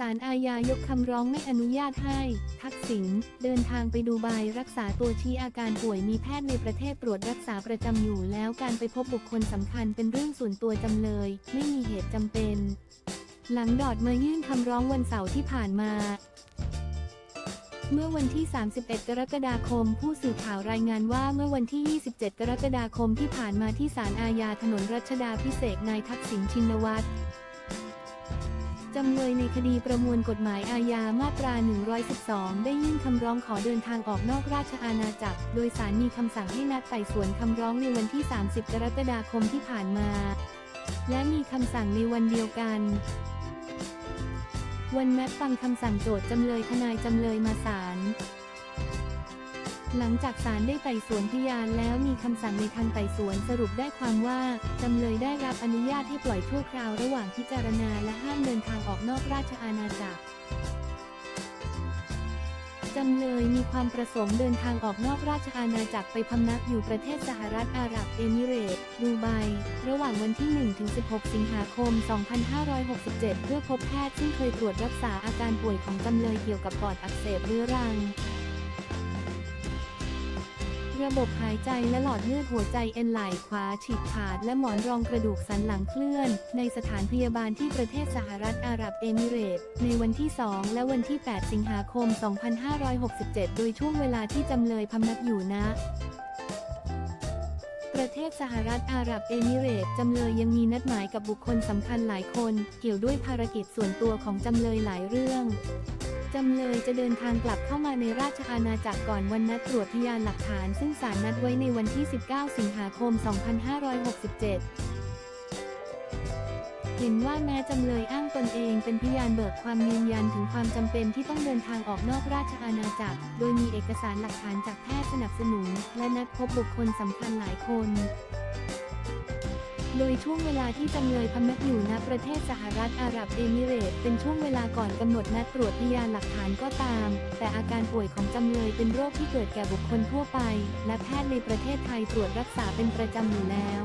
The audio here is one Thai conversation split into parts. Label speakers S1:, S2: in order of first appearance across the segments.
S1: ศาลอาญายกคำร้องไม่อนุญาตให้ ทักษิณเดินทางไปดูไบรักษาตัวชี้อาการป่วยมีแพทย์ในประเทศตรวจรักษาประจำอยู่แล้วการไปพบบุคคลสำคัญเป็นเรื่องส่วนตัวจำเลย ไม่มีเหตุจำเป็น หลังดอดมายื่นคำร้องวันเสาร์ที่ผ่านมาเมื่อวันที่ 31 กรกฎาคม ผู้สื่อข่าวรายงานว่าเมื่อวันที่ 27 กรกฎาคมที่ผ่านมาที่ศาลอาญาถนนรัชดาพิเศษนายทักษิณชินวัตร จำเลยในคดีประมวลกฎหมายอาญามาตรา 112 ได้ยื่นคำร้องขอเดินทางออกนอกราชอาณาจักร โดยศาลมีคำสั่งให้นัดไต่สวนคำร้องในวันที่ 30 กรกฎาคมที่ผ่านมา และมีคำสั่งในวันเดียวกัน วันนัดฟังคำสั่งโจทย์จำเลยทนายจำเลยมาศาล หลังจากศาลได้ไต่สวนพยานแล้วมีคำสั่งในทางไต่สวนสรุปได้ความว่าจำเลยได้รับอนุญาตให้ปล่อยชั่วคราวระหว่างพิจารณาและห้ามเดินทางออกนอกราชอาณาจักรจำเลยมีความประสงค์เดินทางออกนอกราชอาณาจักรไปพำนักอยู่ประเทศสหรัฐอาหรับเอมิเรตส์ดูไบ ระหว่างวันที่ 1-16 สิงหาคม 2567 เพื่อพบแพทย์ซึ่งเคยตรวจรักษาอาการป่วยของจำเลยเกี่ยวกับปอดอักเสบเรื้อรัง ระบบหายใจและหลอดเลือดหัวใจเอ็นไหล่ขวาฉีกขาด และหมอนรองกระดูกสันหลังเคลื่อน ในสถานพยาบาลที่ประเทศสหรัฐอาหรับเอมิเรตส์ในวันที่ 2 และวันที่ 8 สิงหาคม 2567 โดยช่วงเวลาที่จำเลยพำนักอยู่ณประเทศสหรัฐอาหรับเอมิเรตส์จำเลยยังมีนัดหมายกับบุคคลสำคัญหลายคน เกี่ยวด้วยภารกิจส่วนตัวของจำเลยหลายเรื่อง จำเลยจะเดินทางกลับเข้ามาในราชอาณาจักรก่อนวันนัดตรวจพยานหลักฐาน ซึ่งศาลนัดไว้ในวันที่ 19 สิงหาคม 2567เห็นว่าแม้จำเลยอ้างตนเองเป็นพยานเบิกความยืนยันถึงความจำเป็นที่ต้องเดินทางออกนอกราชอาณาจักร โดยมีเอกสารหลักฐานจากแพทย์สนับสนุน และนัดพบบุคคลสำคัญหลายคน โดยช่วงเวลาที่จำเลยพำนักอยู่ณประเทศสหรัฐอาหรับเอมิเรต์เป็นช่วงเวลาก่อนกำหนดนัดตรวจพยานหลักฐานก็ตาม แต่อาการป่วยของจำเลยเป็นโรคที่เกิดแก่บุคคลทั่วไป และแพทย์ในประเทศไทยตรวจรักษาเป็นประจำอยู่แล้ว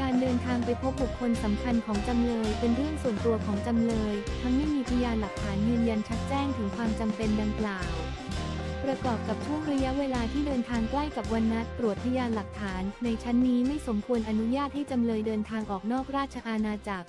S1: การเดินทางไปพบบุคคลสำคัญของจำเลย เป็นเรื่องส่วนตัวของจำเลย ทั้งไม่มีพยานหลักฐานยืนยันชัดแจ้งถึงความจำเป็นดังกล่าว ประกอบกับช่วงระยะเวลาที่เดินทางใกล้กับวันนัดตรวจพยานหลักฐาน ในชั้นนี้ไม่สมควรอนุญาตให้จำเลยเดินทางออกนอกราชอาณาจักร